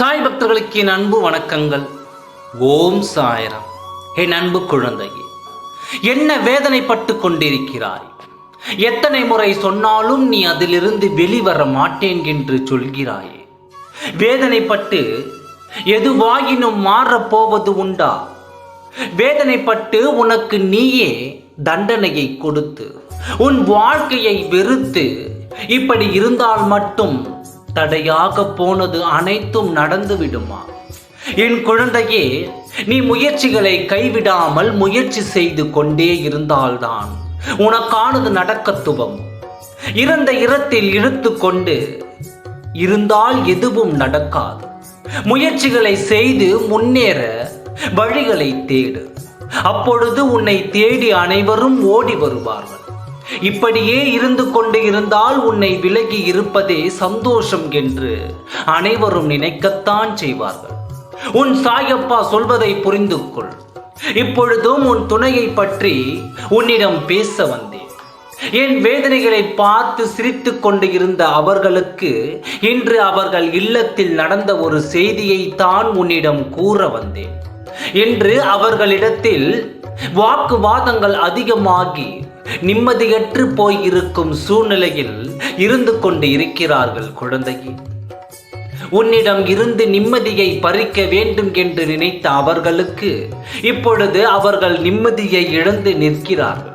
நண்பர்களுக்கு என் அன்பு வணக்கங்கள். ஓம் சாயரம். என் அன்பு குழந்தையே என்ன வேதனைப்பட்டு கொண்டிருக்கிறாய்? எத்தனை முறை சொன்னாலும் நீ அதிலிருந்து வெளிவர மாட்டேன் என்று சொல்கிறாயே. வேதனைப்பட்டு எதுவாயினும் மாறப்போவது உண்டா? வேதனைப்பட்டு உனக்கு நீயே தண்டனையை கொடுத்து உன் வாழ்க்கையை வெறுத்து இப்படி இருந்தால் மட்டும் தடையாக போனது அனைத்தும் நடந்து விடுமா என் குழந்தையே நீ முயற்சிகளை கைவிடாமல் முயற்சி செய்து கொண்டே இருந்தால்தான் உனக்கானது நடக்கத்துவம் இறந்த இடத்தில் இழுத்து கொண்டு இருந்தால் எதுவும் நடக்காது. முயற்சிகளை செய்து முன்னேற வழிகளை தேடு. அப்பொழுது உன்னை தேடி அனைவரும் ஓடி வருவார்கள். இப்படியே இருந்து கொண்டு இருந்தால் உன்னை விலகி இருப்பதே சந்தோஷம் என்று அனைவரும் நினைக்கத்தான் செய்வார்கள். உன் சாயப்பா சொல்வதை புரிந்து கொள். இப்பொழுதும் உன் துணையை பற்றி உன்னிடம் பேச வந்தேன். என் வேதனைகளை பார்த்து சிரித்து கொண்டு இருந்த அவர்களுக்கு இன்று அவர்கள் இல்லத்தில் நடந்த ஒரு செய்தியை தான் உன்னிடம் கூற வந்தேன். என்று அவர்களிடத்தில் வாக்குவாதங்கள் அதிகமாகி நிம்மதியற்று போய் இருக்கும் சூழ்நிலையில் இருந்து கொண்டு இருக்கிறார்கள் குழந்தையே. உன்னிடம் இருந்து நிம்மதியை பறிக்க வேண்டும் என்று நினைத்த அவர்களுக்கு இப்பொழுது அவர்கள் நிம்மதியை இழந்து நிற்கிறார்கள்.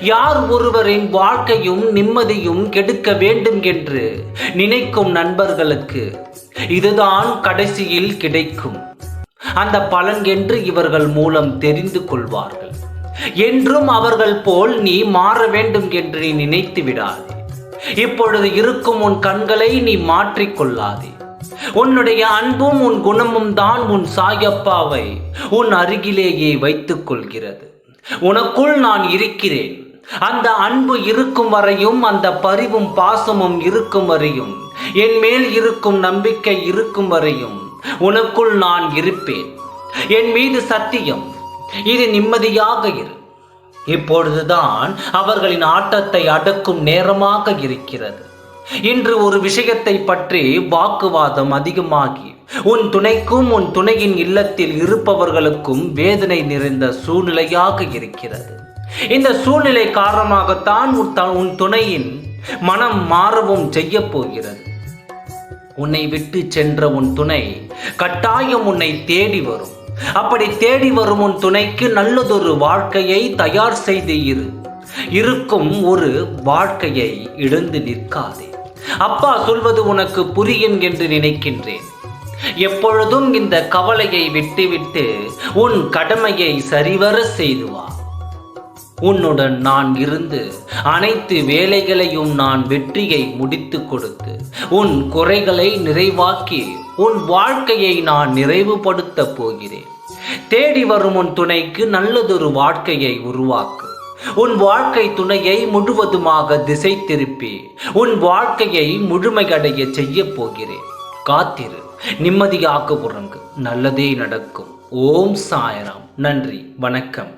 யார் ஒருவரின் வாழ்க்கையும் நிம்மதியும் கெடுக்க வேண்டும் என்று நினைக்கும் நண்பர்களுக்கு இதுதான் கடைசியில் கிடைக்கும். அந்த பலன் என்று இவர்கள் மூலம் தெரிந்து கொள்வார்கள். என்றும் அவர்கள் போல் நீ மாற வேண்டும் என்று நீ நினைத்து விடாதே. இப்பொழுது இருக்கும் உன் கண்களை நீ மாற்றிக்கொள்ளாதே உன்னுடைய அன்பும் உன் குணமும் தான் உன் சாயப்பாவை உன் அருகிலேயே வைத்துக் கொள்கிறது. உனக்குள் நான் இருக்கிறேன். அந்த அன்பு இருக்கும் வரையும் அந்த பரிவும் பாசமும் இருக்கும் வரையும் என் மேல் இருக்கும் நம்பிக்கை இருக்கும் வரையும் உனக்குள் நான் இருப்பேன். என் மீது சத்தியம் இது நிம்மதியாக இரு. இப்பொழுதுதான் அவர்களின் ஆட்டத்தை அடக்கும் நேரமாக இருக்கிறது. இன்று ஒரு விஷயத்தை பற்றி வாக்குவாதம் அதிகமாகி உன் துணைக்கும் உன் துணையின் இல்லத்தில் இருப்பவர்களுக்கும் வேதனை நிறைந்த சூழ்நிலையாக இருக்கிறது. இந்த சூழ்நிலை காரணமாகத்தான் உன் த- உன் துணையின் மனம் மாறவும் செய்ய போகிறது. உன்னை விட்டு சென்ற உன் துணை கட்டாயம் உன்னை தேடி வரும். அப்படி தேடி வரும் உன் துணைக்கு நல்லதொரு வாழ்க்கையை தயார் செய்து இரு. இருக்கும் ஒரு வாழ்க்கையை இழந்து நிற்காதே. அப்பா சொல்வது உனக்கு புரியும் என்று நினைக்கின்றேன். எப்பொழுதும் இந்த கவலையை விட்டுவிட்டு உன் கடமையை சரிவர செய்துவா உன்னுடன் நான் இருந்து அனைத்து வேலைகளையும் நான் வெற்றியை முடித்து கொடுத்து உன் குறைகளை நிறைவாக்கி உன் வாழ்க்கையை நான் நிறைவுபடுத்த போகிறேன். தேடி வரும் உன் துணைக்கு நல்லதொரு வாழ்க்கையை உருவாக்கு. உன் வாழ்க்கை துணையை முழுவதுமாக திசை திருப்பி உன் வாழ்க்கையை முழுமையடைய செய்ய போகிறேன். காத்திரு நிம்மதியாக உறங்கு நல்லதே நடக்கும். ஓம் சாயராம். நன்றி வணக்கம்.